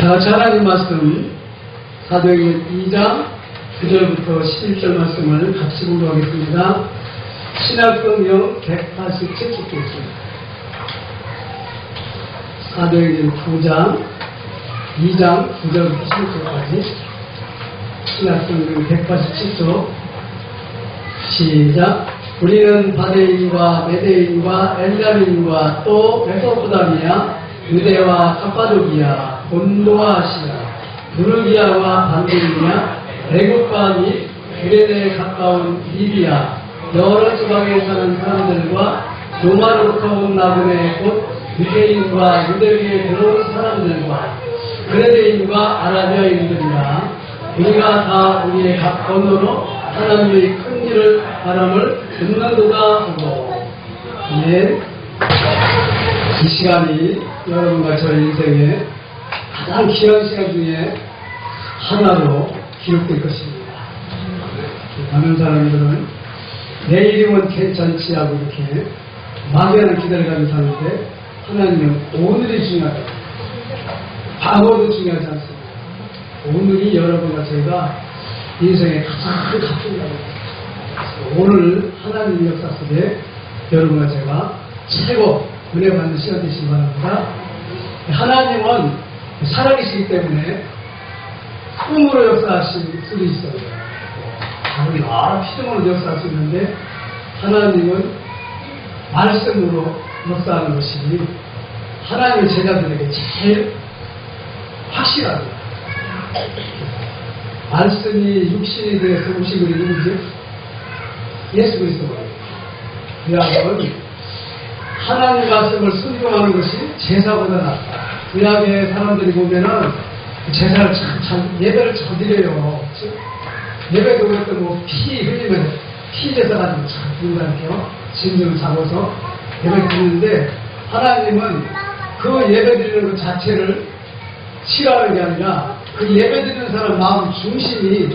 자, 하나님 말씀 사도행전 2장 9절부터 11절 말씀을 같이 공부하겠습니다. 신학성경 187쪽 있습니다. 사도행전 9장 2장 9절부터 11절까지 신학성경 187쪽 시작 우리는 바데인과 메데인과 엘라민과 또 메소포다미아 유대와 카파도기아 본도와 아시아 부르기아와 반데니아 애국과 및 유레네에 가까운 리비아 여러 지방에 사는 사람들과 로마로부터 온 나그네 곧 유대인과 유대교에 들어온 사람들과 그레데인과 아라비아인들이라 우리가 다 우리의 각 언어로 하나님의 큰 일을 바람을 듣는도다 하고 네. 이 시간이 여러분과 저 인생의 가장 귀한 시간 중에 하나로 기록될 것입니다. 많은 사람들은 내일이면 괜찮지 하고 이렇게 막연한 기대를 가지고 사는데 하나님은 오늘이 중요하다. 과거도 중요하지 않습니다. 오늘이 여러분과 저희가 인생의 가장 값진다고 오늘 하나님 역사 속에 여러분과 제가 최고 은혜 받는 시간 되시기 바랍니다. 하나님은 살아계시기 때문에 꿈으로 역사하실 수도 있어요. 우리 여러 피조물로 역사할 수 있는데 하나님은 말씀으로 역사하는 것이 하나님의 제자들에게 제일 확실합니다. 말씀이 육신이 오신 분이 누구죠? 예수 그리스도예요. 그야말로 하나님 말씀을 순종하는 것이 제사보다 낫다. 구약의 사람들이 보면은 제사를 참, 참 예배를 저드려요. 예배도 그랬더 뭐피 흘리면 피 제사 가지고 참 누구한테요? 진정을 잡아서 예배 드리는데 하나님은 그 예배 드리는 것 자체를 싫어하는 게 아니라 그 예배 드리는 사람 마음 중심이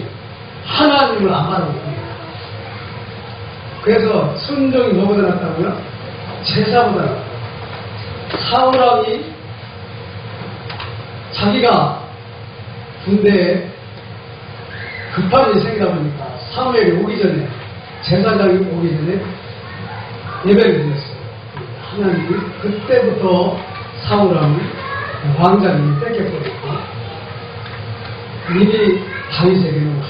하나님을 안하는 겁니다. 그래서 순종이 뭐보다 낫다고요? 제사보다. 사울왕이 자기가 군대에 급한 일이 생기다 보니까 사무엘이 오기 전에 제사장이 오기 전에 예배를 드렸어요. 하나님이 그때부터 사울왕이 왕자님이 뺏겨버렸고 미리 다윗에게는.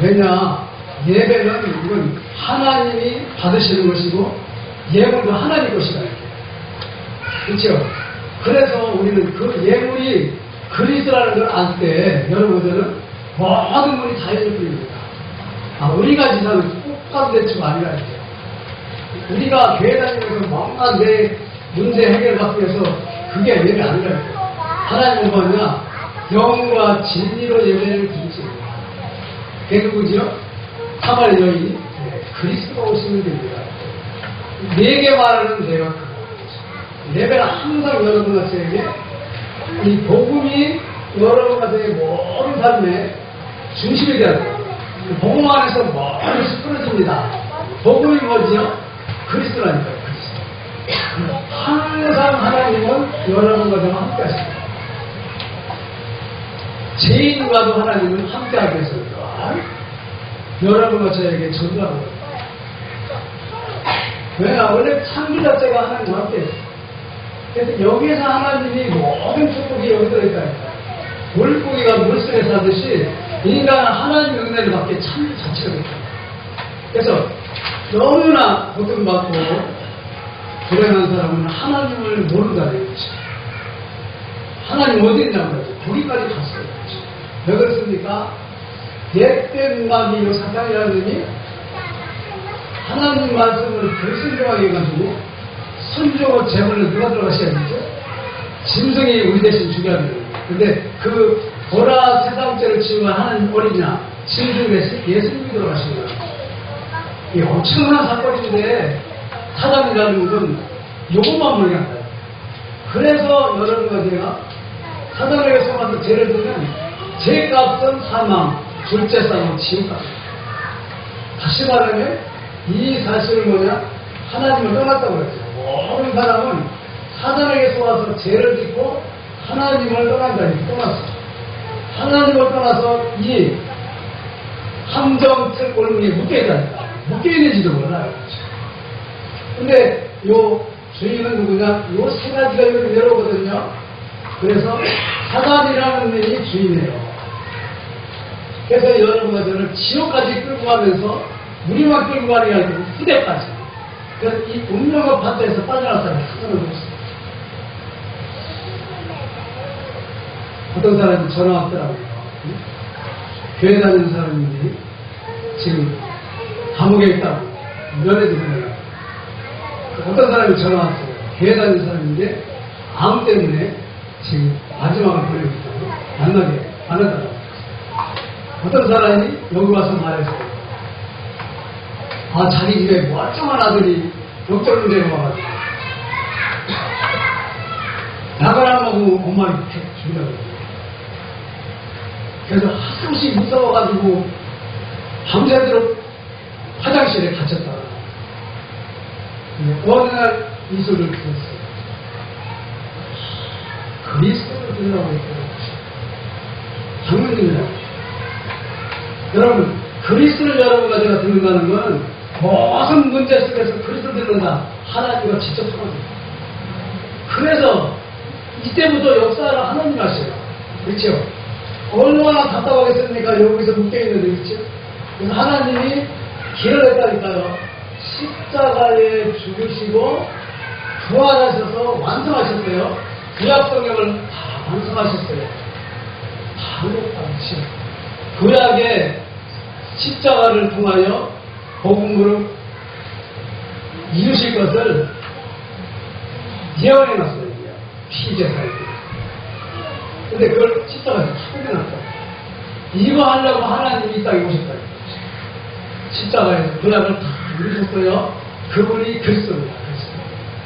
왜냐 예배는 이건 하나님이 받으시는 것이고 예물도 하나님 것이다. 그렇죠? 그래서 우리는 그 예물이 그리스도라는 걸 알 때 여러분들은 모든 분이 다 예물 뿐입니다. 아, 우리가 지사는 똑같은 대처가 아니라 이렇게. 우리가 교회 다니면서 뭔가 내 문제 해결 받기 위해서 그게 예배 아니라 이렇게. 하나님은 뭐냐? 영과 진리로 예배를 드리지. 그게 누구죠? 사마리 여인이 네, 그리스도가 오시면 됩니다. 네개 말하는 그거. 예배는 항상 여러분과 저에게 이 복음이 여러분과 저의 모든 삶의 중심이 돼요. 그 복음 안에서 멀리 풀어집니다. 복음이 뭐지요? 그리스도라니까요. 그리스도. 항상 하나님은 여러분과 함께 하십니다. 죄인과도 하나님은 함께하기 위해서 여러분과 저에게 전도하고 있습니다. 왜냐 원래 창조 자체가 하나님과 함께. 그래서 여기에서 하나님이 모든 축복이 여기 들어있다니까. 물고기가 물속에 사듯이 인간은 하나님 은혜를 받게 창조 자체가 있다. 그래서 너무나 고통받고 불행한 사람은 하나님을 모른다는 거죠. 하나님 어디 있냐는 거죠. 거기까지 갔어요. 왜 그렇습니까? 옛된 마귀요 사탄이라는 놈이 하나님 말씀을 불순종하게 해가지고 순종을 제물로 누가 들어가셔야 되죠? 짐승이 우리 대신 돼요. 근데 그 보라 세상죄를 지우가 하는 어린이나 짐승 대신 예수님이 들어가신 거예요. 이 엄청난 사건인데 사단이라는 것은 요것만 모르겠다. 그래서 여러분과 제가 사단에게 속아서 죄를 들면 죄값은 사망, 둘째 싸움 지옥값. 다시 말하면 이 사실을 뭐냐? 하나님을 떠났다고 그랬어요. 모든 사람은 사단에게 속아서 죄를 짓고 하나님을 떠난다. 이렇게 떠났어. 하나님을 떠나서 이 함정 틀 골목에 묶여있다니까. 묶여있는지도 몰라요. 근데 요 주인은 누구냐? 요 세 가지가 여기 내려오거든요. 그래서 사단이라는 놈이 주인이에요. 그래서 여러분과 저를 지옥까지 끌고 가면서 가는 게 아니고 후대 까지. 그래서 이 운명의 바다에서 빠져나갈 사람이 하나도 없어요. 어떤 사람이 전화 왔더라고요. 응? 교회 다니는 사람인데 지금 감옥에 있다고 면회도 보내요. 어떤 사람이 전화 왔어요. 교회 다니는 사람인데 암 때문에 지금 마지막을 보내고 있다고 만나게 만나더라고요. 어떤 사람이 여기 와서 말했어요. 아, 자기 집에 멀쩡한 아들이 독점을 내려와가지고 나가라고 엄마를 이렇게 그래요. 그래서 하루씩 무서워가지고 밤새도록 화장실에 갇혔다. 근데 어느 날 이 소리를 들었어요. 그리스도를 들으라고 했더라고요. 장면입니다. 여러분, 그리스도를 여러분과 제가 듣는다는 건 무슨 문제 속에서 그리스도를 듣는다. 하나님과 직접 통합니다. 그래서 이때부터 역사를 하나님 하셔요. 그렇죠? 얼마나 답답하겠습니까? 여기서 묶여있는데, 그렇죠? 그래서 하나님이 길을 냈다니까요. 십자가에 죽으시고 부활하셔서 완성하셨어요. 구약 성경을 다 완성하셨어요. 다 완성하셨어요. 구약의 십자가를 통하여 복음으로 이루실 것을 예언해 놨어요. 피제사에 근데 그걸 십자가에서 다 빼놨다. 이거 하려고 하나님이 이 땅에 오셨다. 십자가에서 구약을 다 이루셨어요. 그분이 그리스도입니다. 그리스도.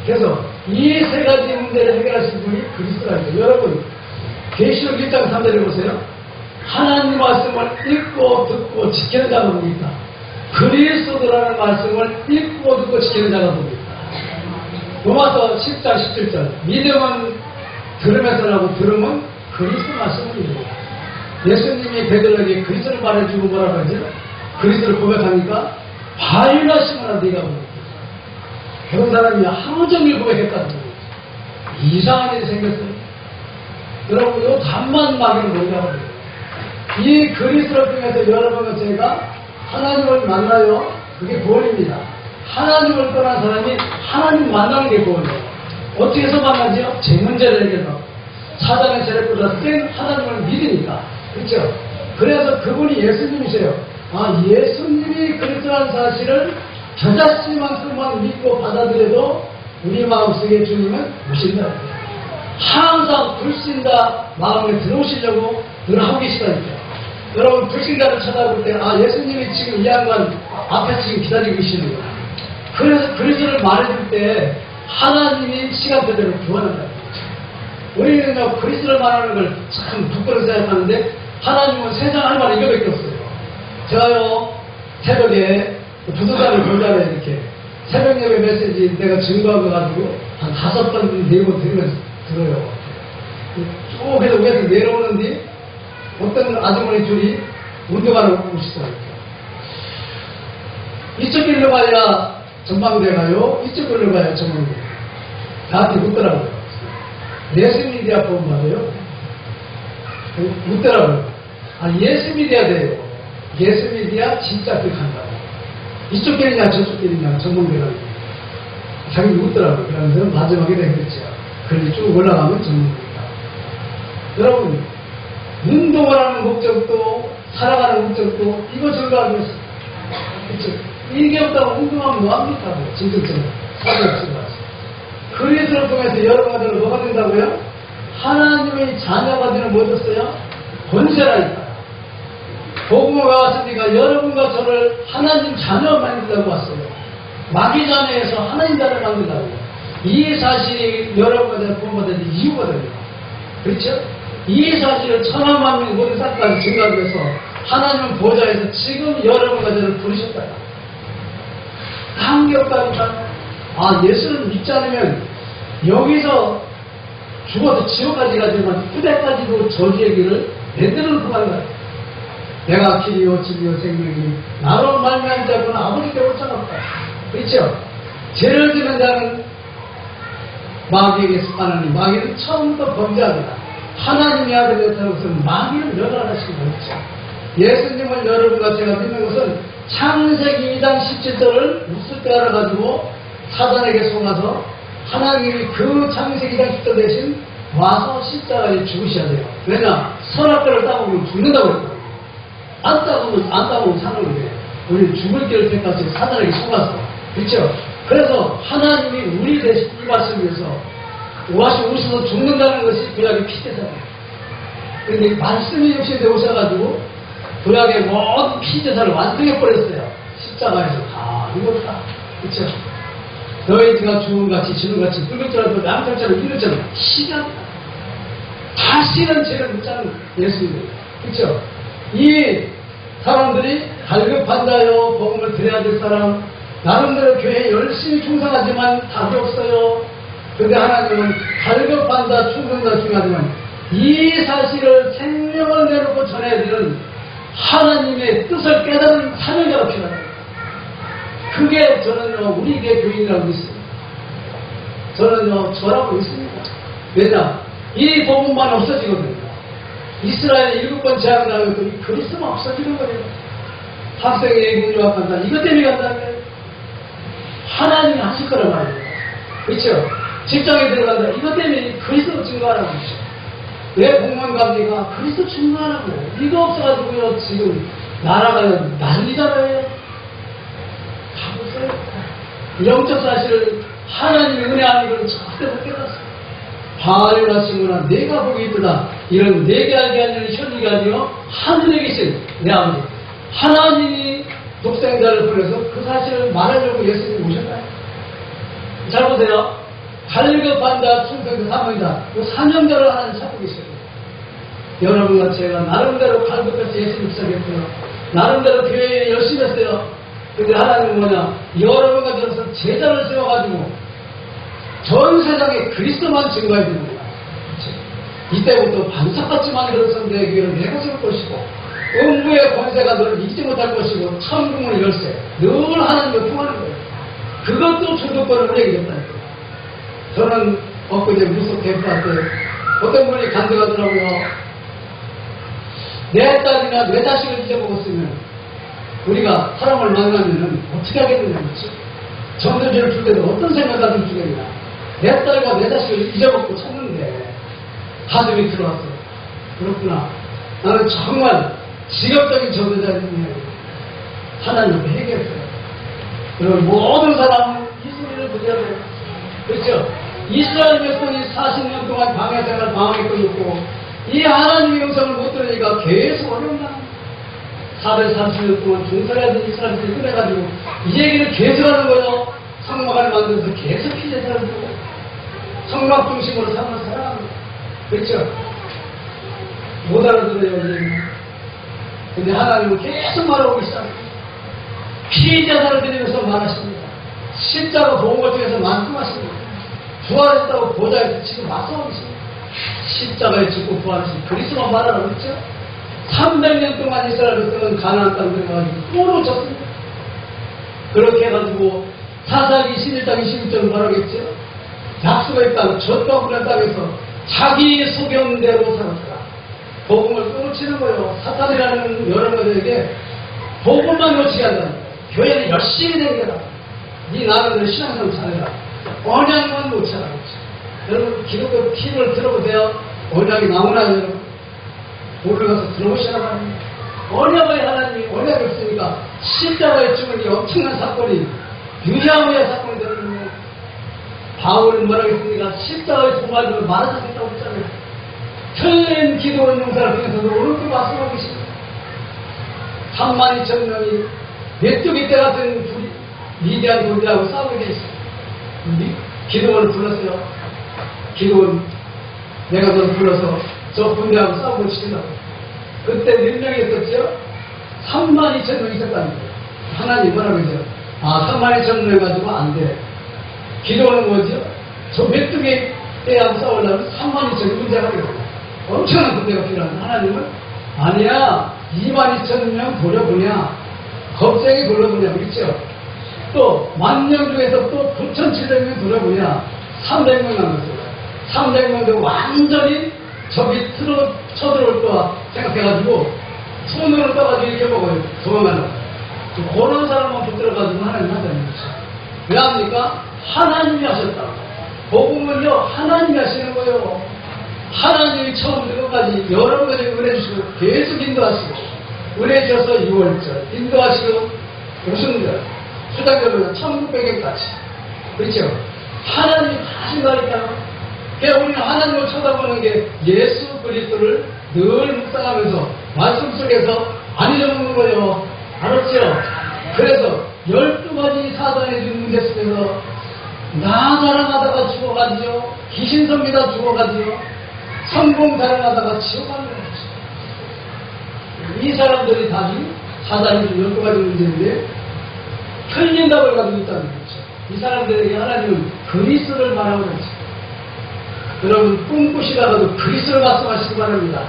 그래서 이 세 가지 문제를 해결하신 분이 그리스도라는 여러분, 계시록 1장 3절에 보세요. 하나님 말씀을 읽고 듣고 지키는 누구 있다. 그리스도라는 말씀을 읽고 듣고 지키는 자가 있다. 로마서 10장 17절. 믿음은 들으면서 나고 들으면 그리스도 말씀을 믿는다. 예수님이 베드로에게 그리스도를 말해주고 뭐라고 하죠? 그리스도를 고백하니까 바유나시구나 네가 뭐. 그런 사람이 하루 종일 고백했다는 일이 생겼어요. 여러분, 이 단만 막으면 뭐냐고. 이 그리스도를 통해서 여러분과 제가 하나님을 만나요. 그게 구원입니다. 하나님을 떠난 사람이 하나님 만나는 게 구원이에요. 어떻게 해서 만나지요? 제 문제를 해결하고. 사단의 세력보다 센 하나님을 믿으니까. 그렇죠? 그래서 그분이 예수님이세요. 아, 예수님이 그리스도라는 사실을 저 자신만큼만 믿고 받아들여도 우리 마음속에 주님은 오신다. 항상 불신자 마음에 들어오시려고 늘 하고 계시다니까. 여러분, 불신자를 찾아볼 때, 아, 예수님이 지금 이 양반 앞에 지금 기다리고 계시는 거야. 그래서 그리스도를 말해줄 때 하나님이 시간대대로 구원한다. 우리는요, 그리스도를 말하는 걸 참 부끄러워 생각하는데 하나님은 세상 할 말이 이거밖에 없어요. 제가요, 새벽에 부도단을 보잖아요, 이렇게. 새벽 예배 메시지 내가 증거하고 가지고 한 다섯 번, 네 번 들으면서 들어요. 쭉 해서 위에서 내려오는데 어떤 아주머니 둘이 운동하러 오시더라고요. 이쪽 길로 가야 전망대 가요? 이쪽 길로 가야 전망대 나한테 묻더라고요. 예수미디어 보면 말이에요. 묻더라고요. 아, 예수미디어 돼요. 예수미디어 진짜 그한다고 이쪽 길이냐 저쪽 길이냐 전문대가 자기 묻더라고요. 그러면서 마지막에 내겠죠. 그런데 쭉 올라가면 전문대다. 여러분, 운동을 하는 목적도 살아가는 목적도 이거 증거하고 있어요. 그렇죠? 이게 없다고 운동하면 뭐합니까? 진정성으로. 사실없습니다. 그리스도를 통해서 여러분과 저는 뭐가 된다고요? 하나님의 자녀가 되는 뭐 줬어요? 권세라니까. 복음을 왔으니까 여러분과 저를 하나님 자녀 만들라고 왔어요. 마귀 자녀에서 하나님 자녀 만들라고. 이 사실이 여러분과 저를 구원받은 이유거든요. 그렇죠? 이 사실을 천하 만민 모든 증거하기 위해서 하나님은 보좌에서 지금 여러분과 저를 부르셨다. 한겹다니까 아, 예수를 믿지 않으면 여기서 죽어서 지옥까지 가지만 후대까지도 저주의 길을 내들은 가요. 내가 길이요 진리요 생명이 나로 말미암지 않고는 아버지께 올 자가 없다. 그렇죠? 죄를 지는 자는 마귀에게 속하나니 마귀는 처음부터 범죄하더라. 하나님의 아들이었다는 것은 마귀를 멸하시는 거죠. 예수님을 여러분과 제가 믿는 것은 창세기 2장 17절을 우습게 알아가지고 사단에게 속아서 하나님이 그 창세기 2장 10절 대신 와서 십자가에 죽으셔야 돼요. 왜냐? 선악과를 따먹으면 죽는다고 했거든요. 안 따먹으면, 안 따먹으면 사는 거예요. 우리 죽을 길을 택하시 사단에게 속아서. 그렇죠? 그래서 하나님이 우리 대신 이 말씀을 위해서 와시 오셔서 죽는다는 것이 구약의 피제잖아요. 근데 말씀이 역시 되오셔가지고 구약의 모든 피제사를 완성해 버렸어요. 십자가에서 다 이뤘다. 그렇죠? 너희가 죽음같이 지는같이 붉은처럼 양털처럼 이렇처럼 시간 다시는 죄를 묻자는 예수님이에요. 그렇죠? 이 사람들이 갈급한다요 복음을 드려야 될 사람 나름대로 교회에 열심히 충성하지만 답이 없어요. 근데 하나님은 갈급한다 충성다 중요하지만 이 사실을 생명을 내놓고 전해야 되는 하나님의 뜻을 깨달은 사명자가 필요합니다. 그게 저는요 우리에게 교인이라고 있습니다. 저는요 저라고 있습니다. 왜냐 이 복음만 없어지거든요. 이스라엘 일곱 번 제한당하고 이 그리스만 없어지는 거예요. 학생이 예금 유학한다. 이것 때문에 간다는 거예요. 하나님이 하실 거란 말이에요. 그렇죠? 직장에 들어간다. 이것 때문에 그리스도 증거하라고 그러죠. 왜 공무원 관계가 그리스도 증거하라고. 이거 없어가지고요. 지금 나라가 난리잖아요. 가보세요. 영적 사실을 하나님의 은혜 아니고는 절대 못 깨닫어요. 바알이나 친구나 내가 보기 이쁘다. 이런 내게 알게 하는 현리가 아니요 하늘에 계신 내 아버지. 하나님이 독생자를 보내서 그 사실을 말하려고 예수님이 오셨나요? 잘 보세요. 갈급한다, 충성도 사명이다. 그 사명자를 하나님 찾고 계셔요. 여러분과 제가 나름대로 갈급해서 예수님 시작했고요. 나름대로 교회에 열심히 했어요. 근데 하나님은 뭐냐? 여러분과 저서 제자를 세워가지고 전 세상에 그리스도만 증거해야 되는 거야. 이때부터 반석같이 만들어서 내 귀를 내가 세울 것이고 음부의 권세가 너를 이기지 못할 것이고 천국문의 열쇠 늘 하나님과 통하는 거예요. 그것도 주도권을 거예요. 저는 엊그제 무속 캠프할 때 어떤 분이 간증하더라고요. 내 딸이나 내 자식을 잊어먹었으면 우리가 사람을 만나면은 어떻게 하겠느냐, 그렇지? 정서지를 줄 때도 어떤 생각을 주겠냐. 내 딸과 내 자식을 잊어먹고 찾는데 가슴이 들어왔어. 그렇구나. 나는 정말 직업적인 전도자인데 하나님 앞에 회개했어요. 그리고 모든 사람은 이 소리를 들어야 돼요. 그렇죠? 이스라엘 백성이 40년 동안 방해 생활 방황했고 있고 이 하나님의 영성을 못 들으니까 계속 어려운 날 430년 동안 중설해야 된 이스라엘들이 끊어가지고 이 얘기를 계속 하는 거예요. 성막을 만들어서 계속 피제사를 두고 성막 중심으로 삼는 사람 그렇죠? 못 알아들어요. 근데 하나님은 계속 말하고 있어요. 피제사를 드리면서 말하십니다. 십자가 도운 것 중에서 만큼하십니다. 부활했다고 보좌에서 지금 있습니다. 십자가에 죽고 부활하신 그리스도만 말하라고 했죠? 300년 동안 이스라엘 백성은 가나안 땅 들어가가지고 뽀로 졌습니다. 그렇게 해가지고 사사기 11장 21절 말하겠죠? 약속의 땅, 푸른 땅에서 자기 소견대로 살았다. 복음을 끊어치는 거예요. 사탄이라는 여러분들에게 복음만 놓치게 한다. 교회는 열심히 다니라. 네 나름대로 신앙생활 잘해라. 언약만 놓쳐라. 여러분 기독교 팀을 들어보세요. 언약이 나오나요? 여러분? 보러 가서 들어보시라 말입니다. 언약을 하나님이 언약이 없으니까 십자가에 죽은 이 엄청난 사건이 유야무야 사건이 되는 거예요. 바울은 뭐라고 했습니까? 십자가에 도마를 말하지 않겠다고 했잖아요. 틀린 기도원 용사를 통해서도 오늘도 말씀하고 계십니다. 3만 2천 명이 메뚜기 때 같은 미디안 돌들하고 싸우게 돼 있어요. 기도원을 불렀어요. 기도원 내가 널 불러서 저 군대하고 싸우고 치더라고. 그때 몇 명이 있었죠? 3만 2천 명 있었다는 거예요. 하나님 뭐라고 그러죠? 아, 3만 2천 명 가지고 안 돼. 기도는 뭐죠? 저 메뚜기 때하고 싸우려면 3만 2천이 문제가 되거든. 엄청난 군대가 필요한데 하나님은 아니야 2만 2천 명 돌려보냐 겁쟁이 돌려보냐 그렇죠? 또 만명 중에서 또 9,700명 돌려보냐 300명 남았어요. 300명도 완전히 적이 틀어 쳐들어올 거야 생각해가지고 손으로 떠가지고 이렇게 먹어요. 도망가려고. 그런 사람만 붙들어가지고 하나님 한다는 거죠. 왜 합니까? 하나님이 하셨다고. 복음은요, 하나님이 하시는 거예요. 하나님이 처음부터 끝까지 여러 가지 은혜 주시고 계속 인도하시고, 은혜 주셔서 6월절, 인도하시고, 무슨절, 수장절은 1900년까지. 그렇죠? 하나님이 다 하신다니까요. 그러니까 우리는 하나님을 쳐다보는 게 예수 그리스도를 늘 묵상하면서 말씀 속에서 안 잊어먹는 거예요. 알았죠? 그래서 열두 가지 사단의 준 문제 속에서 나 자랑하다가 죽어가지요. 귀신 섬기다 죽어가지요. 성공 자랑하다가 지옥 가는 거죠. 이 사람들이 다 지금 사단이 준 열두 가지 문제인데 틀린 답을 가지고 있다는 거죠. 이 사람들에게 하나님은 그리스도를 말하고 있죠. 여러분 꿈꾸시다가도 그리스도를 말씀하시기 바랍니다.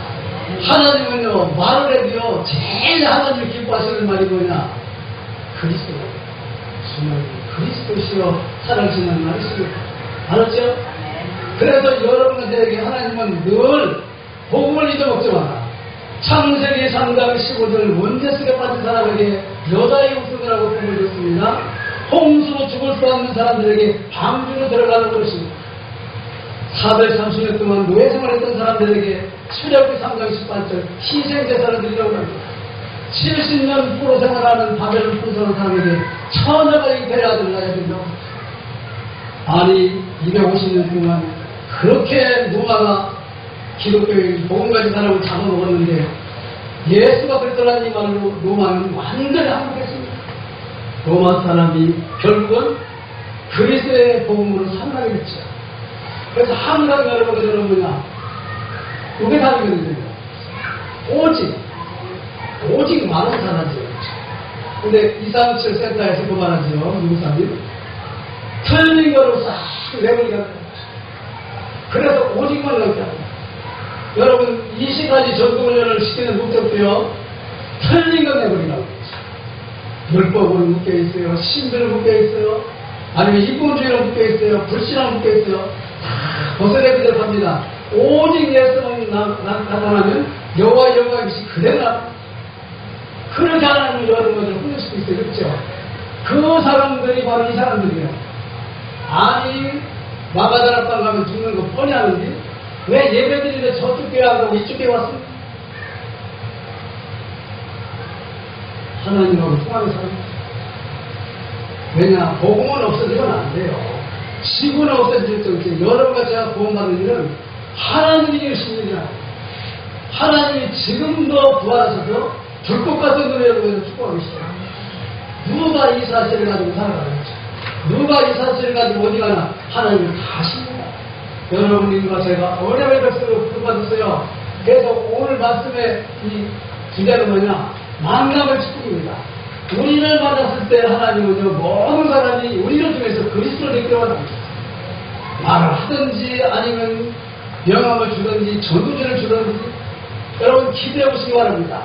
하나님은요 말을 해도요 제일 하나님을 기뻐하시는 말이 뭐냐 그리스도 정말 그리스도시여 살아계시는 말이십니다. 알았죠? 그래서 여러분들에게 하나님은 늘 복음을 잊어먹지 마라. 창세기 3장 15절 원죄 속에 빠진 사람에게 여자의 목숨이라고 꿈을 줬습니다. 홍수로 죽을 수 없는 사람들에게 방주로 들어가는 것입니다. 430년 동안 노예 생활했던 사람들에게 출애굽기 3장 18절 희생 제사를 드리려고 합니다. 70년 포로 생활하는 바벨론 풍성한 사람에게 처녀가 이 데려아들 낳아야 된다고 아니 250년 동안 그렇게 노마가 기독교의 복음가진 사람을 잡아먹었는데 예수가 그랬더라는 이 말로 노마는 완전히 항복했습니다. 로마 사람이 결국은 그리스도의 복음으로 살아나게 됐죠. 그래서 항상 여러분들은 뭐냐? 그게 답이거든요. 오직, 오직 많은 사람이죠. 근데 237 센터에서 그. 누구 사람이? 틀린 거로 싹 내버리가 그래서 오직만 합니다. 여러분, 이 시까지 전도훈련을 시키는 목적도요, 틀린 거 내버리라고. 율법으로 묶여있어요. 신들로 묶여있어요. 아니면 인본주의로 묶여있어요. 불신앙 묶여있어요. 벗어내야 합니다. 오직 예수만 나타나면 여호와 여호와 것이 그대로 나 그렇게 하나님은 여러 것을 훈련시키고 있어요. 그렇죠? 그 사람들이 바로 이 사람들이에요. 아니 마가다락방 가면 죽는 거 뻔히 아는데 왜 예배드리는데 저쪽 교회 안 가고 이쪽 교회 왔습니까? 하나님하고 통하는 사람 왜냐 복음은 없어지면 안 돼요. 지구는 없어질 정지 여러분과 제가 구원받는 일은 하나님이 이루신 일이라 하나님이 지금도 부활하셔서 불꽃 같은 눈에 여러분을 축복하고 계시죠. 누가 이 사실을 가지고 살아가겠죠. 누가 이 사실을 가지고 어디 가나 하나님을 다 아십니다. 여러분과 제가 어려움의 백성으로 부르받았어요. 그래서 오늘 말씀의 이 주제는 뭐냐? 만남의 축복입니다. 우리를 만났을 때 하나님은요, 모든 사람이 우리를 통해서 그리스도를 합니다. 말을 하든지 아니면 명함을 주든지 전우지를 주든지 여러분 기대해 보시기 바랍니다.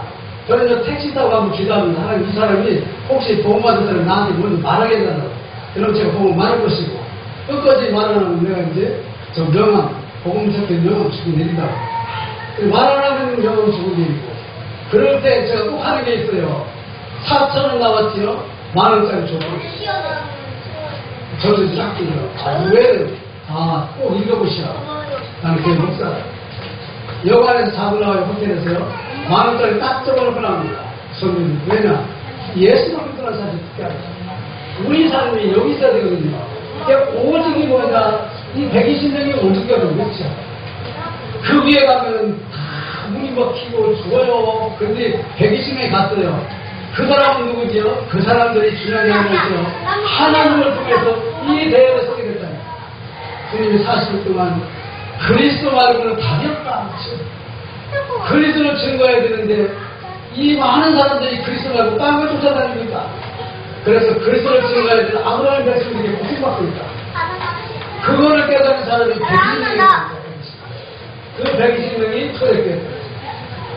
저는 저 택시 타고 가면 기도합니다. 하나님 이 사람이 혹시 복음 받은 사람 나한테 말하게 해달라고. 그럼 제가 복음 말해 보시고 끝까지 말하면 내가 이제 저 명함, 복음 적힌 명함 주고 내린다고. 그 말하는 명함 주고 내리고. 그럴 때 제가 꼭 하는 게 있어요. 4천원 나왔지요? 만 원짜리 줘. 저도 짝들요. 아, 왜? 아, 꼭 읽어보시라고. 나는 그게 목사. 여관에서 잡으려고 호텔에서요. 만 원짜리 딱 적어놓고 나옵니다. 손님. 왜냐? 예수가 그런 사실. 우리 삶이 여기 있어야 되거든요. 오직이 뭐냐? 이 120명이 오직이라고 그렇죠. 그 위에 가면은 다 문이 막히고 죽어요. 근데 120명이 갔어요. 그 사람은 누구지요? 그 사람들이 중요한 거죠. 하나님을 통해서 이 대회에 서게 됐잖아요. 주님이 40일 동안 그리스도 말고는 답이 없다. 그리스도를 증거해야 되는데 이 많은 사람들이 그리스도 말고 쫓아다니고 있다. 그래서 그리스도를 증거해야 되는 아브라함 백성들이 고통받고 있다. 그거를 깨닫는 사람이 아, 120명이 그 120명이 초대교회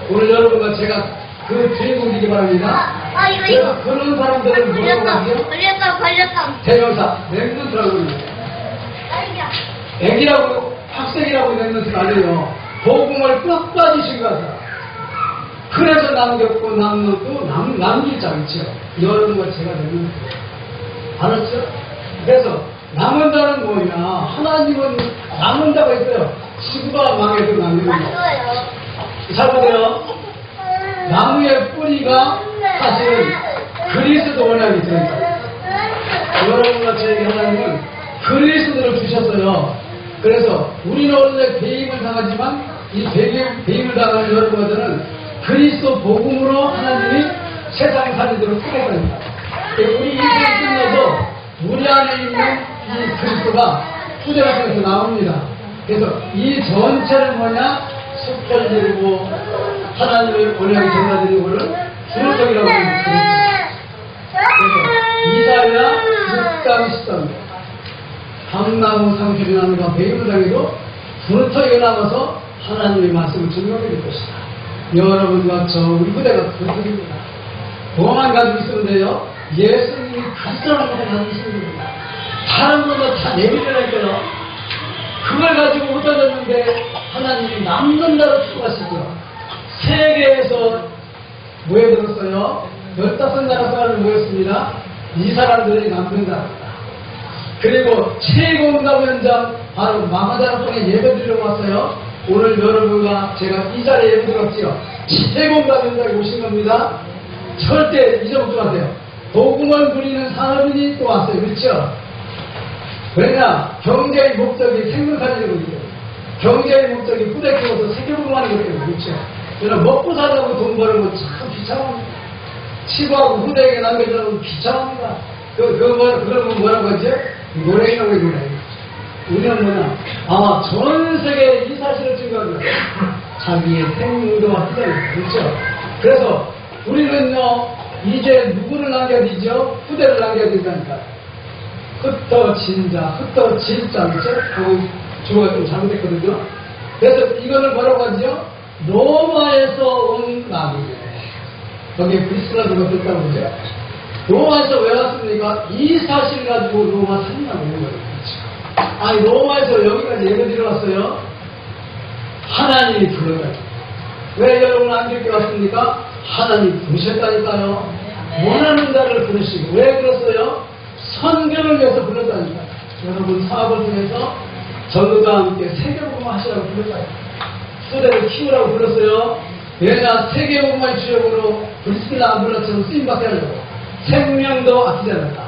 오늘 여러분과 제가 그 주인공이기 바랍니다. 아, 이거, 그래서 이거. 그런 사람들은 뭐라고 걸렸다, 하죠? 걸렸다, 걸렸다. 대명사, 맹문트라고 합니다. 애기라고 학생이라고 맹문트 알려요. 복음을 끝까지 신가하다. 그래서 남겼고 남는 남, 자 있죠. 여러분과 제가 맹문트. 알았죠? 그래서 남은 자는 뭐냐? 하나님은 남은 자가 있어요. 지구가 망해도 남는 거. 맞아요. 잘 보세요. 나무의 뿌리가 사실은 그리스도 원약이 들어있다. 여러분과 저에게 하나님은 그리스도를 주셨어요. 그래서 우리는 원래 배임을 당하지만 이 배임, 배임을 당하는 여러분들은 그리스도 복음으로 하나님이 세상 살리도록 끌어갑니다. 우리 인생 끝나서 우리 안에 있는 이 그리스도가 후대로에서 나옵니다. 그래서 이 전체를 뭐냐? 속절 드리고 하나님의 것을 주석이라고 합니다. 그래서 이사야 6장 13절 감나무 상실이 나무가 배임을 당해도 분터에 남아서 하나님의 말씀을 증명해줄 것이다. 여러분과 저 우리 부대가 그들입니다. 뭐만 가지고 있으면 돼요? 예수님이 그리스도라는 것을 가지고 있으면 됩니다. 다른 거는 다 내밀으라니까요. 그걸 가지고 흩어졌는데 하나님이 남는 자를 추구하시죠. 세계에서 모여들었어요. 열다섯 나라 사람이 모였습니다. 이 사람들이 남는 자입니다. 그리고 최고 응답 현장 바로 마마자라fon에 예배 드리러 왔어요. 오늘 여러분과 제가 이 자리에 예배 드렸지요. 최고 응답 현장에 오신 겁니다. 절대 잊어먹지 마세요. 복음을 누리는 산업인이 또 왔어요. 그렇죠? 왜냐? 경제의 목적이 생명살리거든요. 경제의 목적이 후대 키워서 세계복음하는 거거든요. 그렇죠? 저는 먹고 살라고 돈 버는 건참 비참합니다. 치부하고 후대에게 남겨주는 건 비참합니다. 그, 그, 뭐, 그러면 뭐라고 하지? 노래라고 해, 노래. 우리는 뭐냐? 아, 전 세계에 이 사실을 거예요. 자기의 생명도와 후대입니다. 그렇죠? 그래서 우리는요, 이제 누구를 남겨야되죠? 후대를 남겨야 된다니까. 흩어진자, 흩어질자, 그렇죠? 그 주어가 좀 잘못됐거든요. 그래서 이거를 뭐라고 하죠? 로마에서 온 나무예요. 거기에 그리스라는 것도 있다고 그러죠. 로마에서 왜 왔습니까? 이 사실 가지고 로마 산다고 하는 거예요. 아니, 로마에서 여기까지 예배 드려왔어요. 하나님이 불러가지고. 왜 여러분 안 듣게 왔습니까? 하나님 부르셨다니까요. 원하는 자를 부르시고. 왜 그랬어요? 선교를 위해서 불렀다니까요. 여러분 사업을 통해서 전도자와 함께 세계복음 하시라고 불렀다니까요. 수대를 키우라고 불렀어요. 왜냐 세계복음의 주역으로 브리스나 아브라처럼 쓰임받게 하려고 생명도 아끼지 않았다.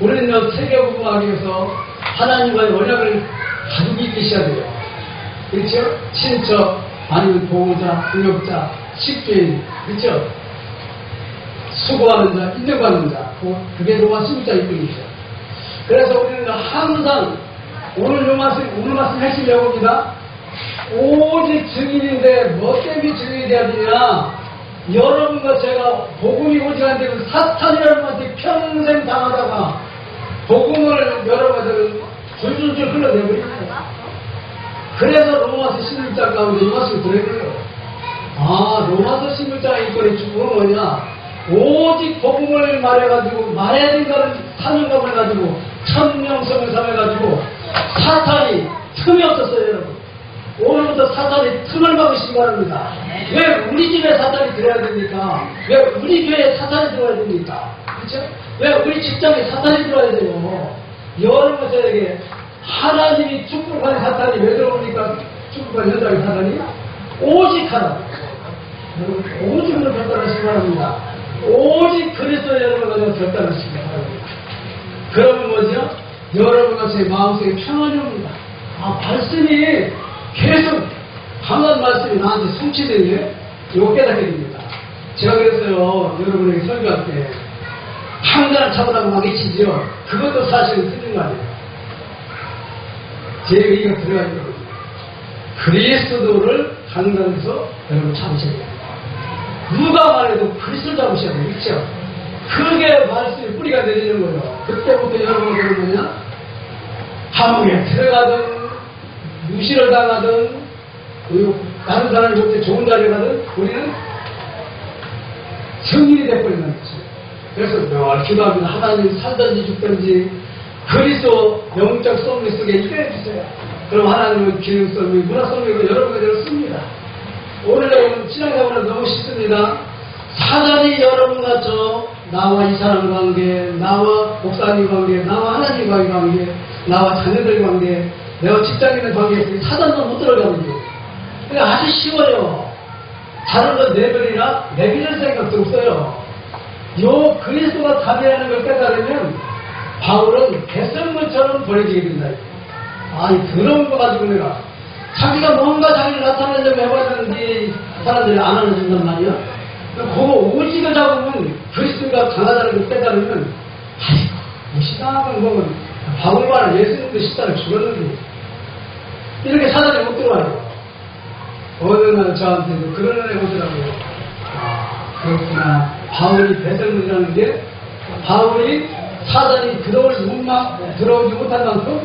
우리는요 세계복음 하기 위해서 하나님과의 언약을 가지고 있으셔야 돼요. 그렇죠? 친척, 아니면 보호자, 동역자, 식주인, 그렇죠? 수고하는 자, 인정받는 자, 그- 그게 로마 16자 입장이죠. 그래서 우리는 항상 오늘 요 말씀, 오늘 말씀 핵심 내용입니다. 오직 증인인데 뭐 때문에 증인이 돼야 되냐? 여러분과 제가 복음이 오지 않는데 그 사탄이라는 평생 당하다가 복음을 여러분들 줄줄줄 흘러내버립니다. 그래서 로마서 16장 가운데 이 말씀을 드려요. 아, 로마서 16장의 이거의 주문은 뭐냐? 오직 복음을 말해가지고, 말해야 된다는 사명감을 가지고, 천명성을 삼아가지고, 사탄이 틈이 없었어요, 여러분. 오늘부터 사탄이 틈을 막으시기 바랍니다. 왜 우리 집에 사탄이 들어야 됩니까? 왜 우리 교회에 사탄이 들어야 됩니까? 그렇죠? 왜 우리 직장에 사탄이 들어야 되고, 여러분 저에게 하나님이 축복한 사탄이 왜 들어옵니까? 축복한 여자의 사탄이? 오직 하나. 여러분, 오직으로 결단하시기 바랍니다. 오직 그리스도 여러분을 결단하시기 바랍니다. 그러면 뭐죠? 여러분과 제 마음속에 평안이 옵니다. 아, 말씀이 계속 강한 말씀이 나한테 숨치더니 이거 깨닫게 됩니다. 제가 그랬어요. 여러분에게 설교할 때. 한가를 잡으라고 막 외치지요. 그것도 사실은 틀린 거 아니에요. 제 의의가 들어가 있는 거거든요. 그리스도를 강단에서 여러분 잡으셔야 돼요. 누가 말해도 그리스도를 잡으셔야. 그렇죠? 그게 말씀이 뿌리가 내리는 거예요. 그때부터 여러분들은 뭐냐? 감옥에 들어가든 무시를 당하든 그 다른 사람이 볼때 좋은 자리에 가든 우리는 성인이 돼버리는 거죠. 그래서 늘 기도합니다. 하나님 살든지 죽든지 그리스도 영적 섭리 속에 입게 해주세요. 그럼 하나님은 기능 섭리, 문화 섭리고 여러 가지를 씁니다. 오늘 여러분 신앙생활은 너무 쉽습니다. 사단이 여러분과 저 나와 이 사람 관계, 나와 목사님 관계, 나와 하나님과의 관계, 나와 자녀들 관계, 내가 직장인의 관계에 사단도 못 들어가거든요. 그게 아주 쉬워요. 다른 건 내버리나 내비는 생각도 없어요. 요 그리스도가 자비하는 걸 깨달으면 바울은 개성물처럼 버려지게 된다. 아니 더러운 거 가지고 내가 자기가 뭔가 자기를 나타내려고 해봤는데 사람들이 안 알아준단 말이야. 그거 오직을 잡으면 그리스도가 강하다는 걸 깨달으면 아이고 무시당한 거면 바울과는 예수님도 십자를 죽었는데 이렇게 사단이 못 들어와요. 어느 날 저한테도 그런 애 오더라고요. 아, 그렇구나. 바울이 배설물이라는 게 바울이 사단이 들어올 문막 들어오지 못한 만큼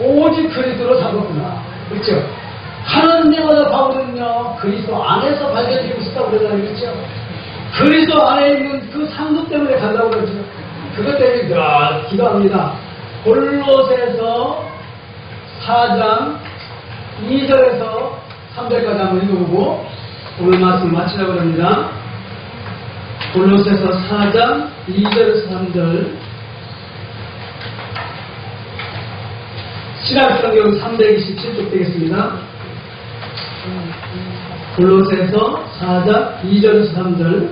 오직 그리스도로 잡았구나. 그렇죠? 하는 데마다 바울은요 그리스도 안에서 발견되고 싶다고 그러잖아요. 그렇죠? 그리스도 안에 있는 그 상급 때문에 간다고 그러죠. 그것 때문에 늘 기도합니다. 골로새서 4장 2절에서 3절까지 한번 읽어보고 오늘 말씀 마치려고 합니다. 골로새서 4장 2절에서 3절 신학성경 327쪽 되겠습니다. 골로새서 4장 2절에서 3절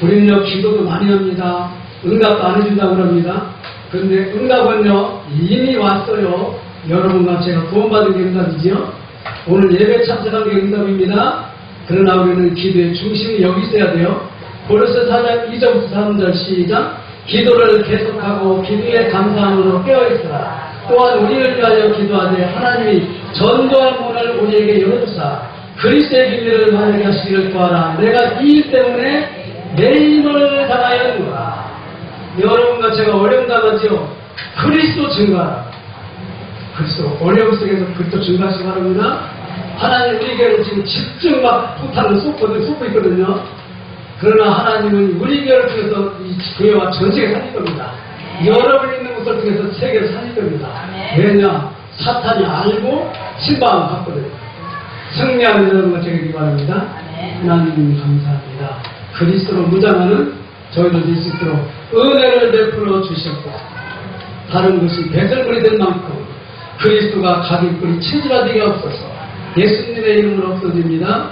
우리는 요 기도도 많이 합니다. 응답도 안 해준다고 그럽니다. 그런데 응답은요 이미 왔어요. 여러분과 제가 구원받은 게 응답이지요. 오늘 예배 참석한 게 응답입니다. 그러나 우리는 기도의 중심이 여기 있어야 돼요. 고로스 4장 2절부터 3절 시작 기도를 계속하고 기도의 감사함으로 깨어있으라. 또한 우리를 위하여 기도하되 하나님이 전도한 문을 우리에게 열어주사 그리스도의 비밀을 만하게 하시기를 구하라. 내가 이 일 때문에 내 힘을 당하였노라. 여러분과 제가 어려움 당하지요. 그리스도 증거하라. 그리스도 어려움 속에서 그리스도 증거하시기 바랍니다. 하나님 우리 교회는 지금 집중 막 폭탄을 쏟거든, 쏟고 있거든요. 그러나 하나님은 우리 교회를 통해서 이 교회와 전 세계 살릴 겁니다. 여러분 있는 곳을 통해서 세계를 살릴 겁니다. 왜냐? 사탄이 알고 신방을 받거든요. 승리하는 여러분과 제가 기바랍니다. 하나님 감사합니다. 그리스도로 무장하는 저희들 될수 있도록 은혜를 베풀어 주셨고 다른 것이 배설물이 된 만큼 그리스도가 가깃불이 체질화되게 없어서 예수님의 이름으로 없어집니다.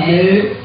아멘.